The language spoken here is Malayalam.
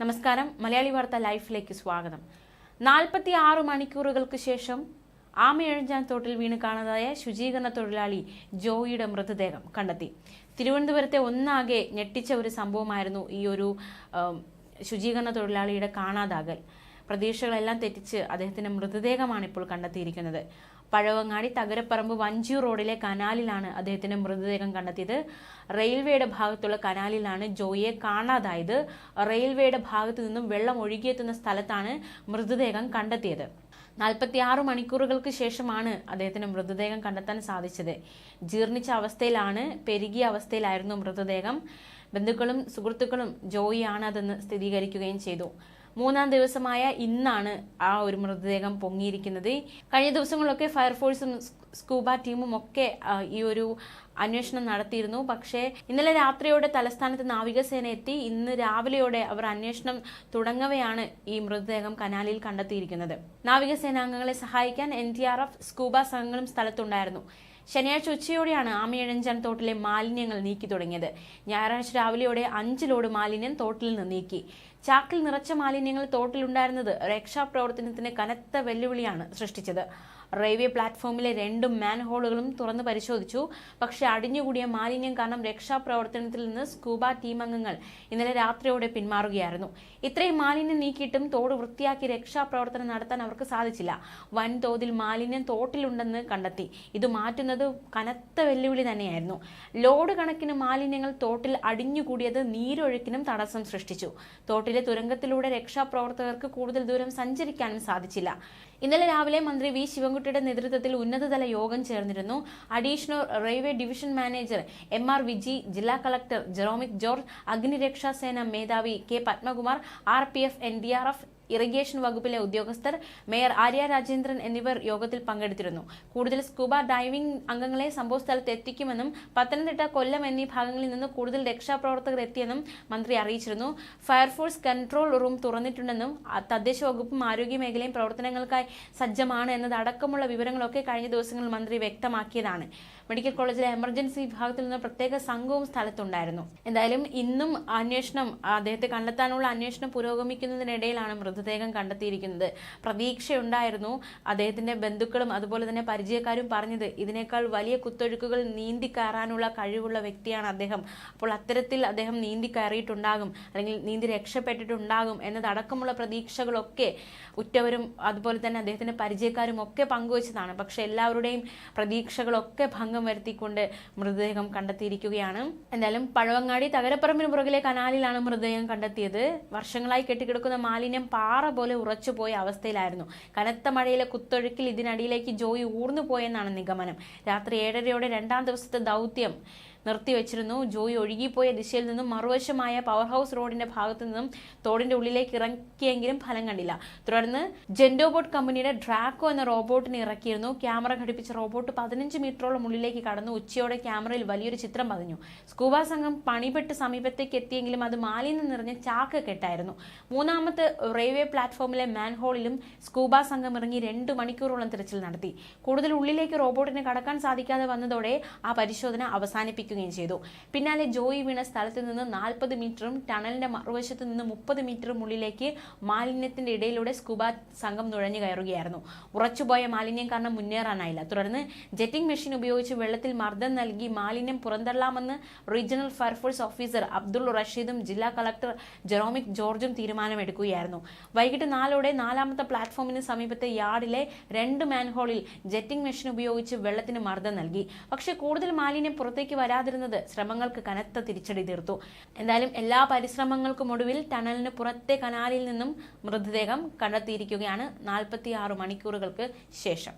നമസ്കാരം. മലയാളി വാർത്ത ലൈഫിലേക്ക് സ്വാഗതം. നാൽപ്പത്തി ആറ് മണിക്കൂറുകൾക്ക് ശേഷം ആമയഴഞ്ചാൻ തോട്ടിൽ വീണ് കാണാതായ ശുചീകരണ തൊഴിലാളി ജോയിയുടെ മൃതദേഹം കണ്ടെത്തി. തിരുവനന്തപുരത്തെ ഒന്നാകെ ഞെട്ടിച്ച ഒരു സംഭവമായിരുന്നു ഈ ഒരു ശുചീകരണ തൊഴിലാളിയുടെ കാണാതാകൽ. പ്രതീക്ഷകളെല്ലാം തെറ്റിച്ച് അദ്ദേഹത്തിന്റെ മൃതദേഹമാണ് ഇപ്പോൾ കണ്ടെത്തിയിരിക്കുന്നത്. പഴവങ്ങാടി തകരപ്പറമ്പ് വഞ്ചി റോഡിലെ കനാലിലാണ് അദ്ദേഹത്തിന്റെ മൃതദേഹം കണ്ടെത്തിയത്. റെയിൽവേയുടെ ഭാഗത്തുള്ള കനാലിലാണ് ജോയിയെ കാണാതായത്. റെയിൽവേയുടെ ഭാഗത്തു നിന്നും വെള്ളം ഒഴുകിയെത്തുന്ന സ്ഥലത്താണ് മൃതദേഹം കണ്ടെത്തിയത്. നാൽപ്പത്തിയാറ് മണിക്കൂറുകൾക്ക് ശേഷമാണ് അദ്ദേഹത്തിന് മൃതദേഹം കണ്ടെത്താൻ സാധിച്ചത്. ജീർണിച്ച അവസ്ഥയിലാണ് പെരുകിയ അവസ്ഥയിലായിരുന്നു മൃതദേഹം. ബന്ധുക്കളും സുഹൃത്തുക്കളും ജോയിയാണ് അതെന്ന് സ്ഥിരീകരിക്കുകയും ചെയ്തു. മൂന്നാം ദിവസമായ ഇന്നാണ് ആ ഒരു മൃതദേഹം പൊങ്ങിയിരിക്കുന്നത്. കഴിഞ്ഞ ദിവസങ്ങളിലൊക്കെ ഫയർഫോഴ്സും സ്കൂബ ടീമും ഒക്കെ ഈ ഒരു അന്വേഷണം നടത്തിയിരുന്നു. പക്ഷേ ഇന്നലെ രാത്രിയോടെ തലസ്ഥാനത്ത് നാവികസേന എത്തി. ഇന്ന് രാവിലെയോടെ അവർ അന്വേഷണം തുടങ്ങവെയാണ് ഈ മൃതദേഹം കനാലിൽ കണ്ടെത്തിയിരിക്കുന്നത്. നാവികസേനാംഗങ്ങളെ സഹായിക്കാൻ N T R F scuba സംഘങ്ങളും സ്ഥലത്തുണ്ടായിരുന്നു. ശനിയാഴ്ച ഉച്ചയോടെയാണ് ആമയിഴഞ്ചാൻ തോട്ടിലെ മാലിന്യങ്ങൾ നീക്കി തുടങ്ങിയത്. ഞായറാഴ്ച രാവിലെയോടെ അഞ്ച് ലോഡ് മാലിന്യം തോട്ടിൽ നിന്ന് നീക്കി. ചാക്കിൽ നിറച്ച മാലിന്യങ്ങൾ തോട്ടിലുണ്ടായിരുന്നത് രക്ഷാപ്രവർത്തനത്തിന് കനത്ത വെല്ലുവിളിയാണ് സൃഷ്ടിച്ചത്. റെയിൽവേ പ്ലാറ്റ്ഫോമിലെ രണ്ട് മാൻഹോളുകളും തുറന്ന് പരിശോധിച്ചു. പക്ഷേ അടിഞ്ഞുകൂടിയ മാലിന്യം കാരണം രക്ഷാപ്രവർത്തനത്തിൽ നിന്ന് സ്കൂബ ടീം അംഗങ്ങൾ ഇന്നലെ രാത്രിയോടെ പിന്മാറുകയായിരുന്നു. ഇത്രയും മാലിന്യം നീക്കിയിട്ടും തോട് വൃത്തിയാക്കി രക്ഷാപ്രവർത്തനം നടത്താൻ അവർക്ക് സാധിച്ചില്ല. വൻതോതിൽ മാലിന്യം തോട്ടിലുണ്ടെന്ന് കണ്ടെത്തി. ഇത് മാറ്റുന്നത് കനത്ത വെല്ലുവിളി തന്നെയായിരുന്നു. ലോഡ് കണക്കിന് മാലിന്യങ്ങൾ തോട്ടിൽ അടിഞ്ഞുകൂടിയത് നീരൊഴുക്കിനും തടസ്സം സൃഷ്ടിച്ചു. തോട്ടിലെ തുരങ്കത്തിലൂടെ രക്ഷാപ്രവർത്തകർക്ക് കൂടുതൽ ദൂരം സഞ്ചരിക്കാനും സാധിച്ചില്ല. ഇന്നലെ രാവിലെ മന്ത്രി വി. ശിവൻകുട്ടിയുടെ നേതൃത്വത്തിൽ ഉന്നതതല യോഗം ചേർന്നിരുന്നു. Additional railway division manager M R Viji ജില്ലാ കളക്ടർ ജെറോമിക് ജോർജ് അഗ്നിരക്ഷാസേന മേധാവി K Padmakumar R P F N D R F irrigation വകുപ്പിലെ ഉദ്യോഗസ്ഥർ മേയർ ആര്യ രാജേന്ദ്രൻ എന്നിവർ യോഗത്തിൽ പങ്കെടുത്തിരുന്നു. കൂടുതൽ സ്കൂബ ഡൈവിംഗ് അംഗങ്ങളെ സംഭവസ്ഥലത്ത് എത്തിക്കുമെന്നും പത്തനംതിട്ട കൊല്ലം എന്നീ ഭാഗങ്ങളിൽ നിന്ന് കൂടുതൽ രക്ഷാപ്രവർത്തകർ എത്തിയെന്നും മന്ത്രി അറിയിച്ചിരുന്നു. ഫയർഫോഴ്സ് കൺട്രോൾ റൂം തുറന്നിട്ടുണ്ടെന്നും തദ്ദേശ വകുപ്പും ആരോഗ്യ മേഖലയും പ്രവർത്തനങ്ങൾക്കായി സജ്ജമാണ് എന്നതടക്കമുള്ള വിവരങ്ങളൊക്കെ കഴിഞ്ഞ ദിവസങ്ങളിൽ മന്ത്രി വ്യക്തമാക്കിയതാണ്. മെഡിക്കൽ കോളേജിലെ എമർജൻസി വിഭാഗത്തിൽ നിന്ന് പ്രത്യേക സംഘവും സ്ഥലത്തുണ്ടായിരുന്നു. എന്തായാലും ഇന്നും അന്വേഷണം അദ്ദേഹത്തെ കണ്ടെത്താനുള്ള അന്വേഷണം പുരോഗമിക്കുന്നതിനിടയിലാണ് മൃതദേഹം കണ്ടെത്തിയിരിക്കുന്നത്. പ്രതീക്ഷയുണ്ടായിരുന്നു അദ്ദേഹത്തിന്റെ ബന്ധുക്കളും അതുപോലെ തന്നെ പരിചയക്കാരും പറഞ്ഞത് ഇതിനേക്കാൾ വലിയ കുത്തൊഴുക്കുകൾ നീന്തി കയറാനുള്ള കഴിവുള്ള വ്യക്തിയാണ് അദ്ദേഹം. അപ്പോൾ അത്തരത്തിൽ അദ്ദേഹം നീന്തി കയറിയിട്ടുണ്ടാകും അല്ലെങ്കിൽ നീന്തി രക്ഷപ്പെട്ടിട്ടുണ്ടാകും എന്നതടക്കമുള്ള പ്രതീക്ഷകളൊക്കെ ഉറ്റവരും അതുപോലെ തന്നെ അദ്ദേഹത്തിന്റെ പരിചയക്കാരും ഒക്കെ പങ്കുവച്ചതാണ്. പക്ഷെ എല്ലാവരുടെയും പ്രതീക്ഷകളൊക്കെ ഭംഗം വരുത്തിക്കൊണ്ട് മൃതദേഹം കണ്ടെത്തിയിരിക്കുകയാണ്. എന്തായാലും പഴവങ്ങാടി തകരപ്പറമ്പിന് പുറകിലെ കനാലിലാണ് മൃതദേഹം കണ്ടെത്തിയത്. വർഷങ്ങളായി കെട്ടിക്കിടക്കുന്ന മാലിന്യം പാറ പോലെ ഉറച്ചുപോയ അവസ്ഥയിലായിരുന്നു. കനത്ത മഴയിലെ കുത്തൊഴുക്കിൽ ഇതിനടിയിലേക്ക് ജോയി ഊർന്നു പോയെന്നാണ് നിഗമനം. രാത്രി ഏഴരയോടെ രണ്ടാം ദിവസത്തെ ദൗത്യം നിർത്തിവെച്ചിരുന്നു ജോയി ഒഴുകിപ്പോയ ദിശയിൽ നിന്നും മറുവശമായ പവർ ഹൗസ് റോഡിന്റെ ഭാഗത്തു നിന്നും തോടിന്റെ ഉള്ളിലേക്ക് ഇറക്കിയെങ്കിലും ഫലം കണ്ടില്ല. തുടർന്ന് ജെൻഡോബോട്ട് കമ്പനിയുടെ ഡ്രാക്കോ എന്ന റോബോട്ടിനെ ഇറക്കിയിരുന്നു. ക്യാമറ ഘടിപ്പിച്ച റോബോട്ട് പതിനഞ്ച് മീറ്ററോളം ഉള്ളിലേക്ക് കടന്നു. ഉച്ചയോടെ ക്യാമറയിൽ വലിയൊരു ചിത്രം പതിഞ്ഞു. സ്കൂബ സംഘം പണിപ്പെട്ട് സമീപത്തേക്ക് എത്തിയെങ്കിലും അത് മാലിന്യം നിറഞ്ഞ ചാക്ക് കെട്ടായിരുന്നു. മൂന്നാമത്തെ റെയിൽവേ പ്ലാറ്റ്ഫോമിലെ മാൻഹോളിലും സ്കൂബ സംഘം ഇറങ്ങി രണ്ട് മണിക്കൂറോളം തിരച്ചിൽ നടത്തി. കൂടുതൽ ഉള്ളിലേക്ക് റോബോട്ടിന് കടക്കാൻ സാധിക്കാതെ വന്നതോടെ ആ പരിശോധന അവസാനിപ്പിക്കുകയും ചെയ്തു. പിന്നാലെ ജോയി വീണ സ്ഥലത്ത് നിന്ന് നാൽപ്പത് മീറ്ററും ടണലിന്റെ മറുവശത്ത് നിന്ന് മുപ്പത് മീറ്ററും ഉള്ളിലേക്ക് മാലിന്യത്തിന്റെ ഇടയിലൂടെ സ്കൂബ സംഘം നുഴഞ്ഞു കയറുകയായിരുന്നു. ഉറച്ചുപോയ മാലിന്യം കാരണം മുന്നേറാനായില്ല. തുടർന്ന് ജെറ്റിംഗ് മെഷീൻ ഉപയോഗിച്ച് വെള്ളത്തിൽ മർദ്ദം നൽകി മാലിന്യം പുറന്തള്ളാമെന്ന് regional fire force officer Abdul റഷീദും ജില്ലാ കളക്ടർ ജെറോമിക് ജോർജും തീരുമാനമെടുക്കുകയായിരുന്നു. വൈകിട്ട് നാലോടെ നാലാമത്തെ പ്ലാറ്റ്ഫോമിന് സമീപത്തെ യാർഡിലെ രണ്ട് മാൻഹോളിൽ ജെറ്റിംഗ് മെഷീൻ ഉപയോഗിച്ച് വെള്ളത്തിന് മർദ്ദം നൽകി. പക്ഷേ കൂടുതൽ മാലിന്യം പുറത്തേക്ക് വരാതിരുന്നത് ശ്രമങ്ങൾക്ക് കനത്ത തിരിച്ചടി തീർത്തു. എന്തായാലും എല്ലാ പരിശ്രമങ്ങൾക്കും ഒടുവിൽ ടണലിന് പുറത്തെ കനാലിൽ നിന്നും മൃതദേഹം കണ്ടെത്തിയിരിക്കുകയാണ് നാൽപ്പത്തിയാറ് മണിക്കൂറുകൾക്ക് ശേഷം.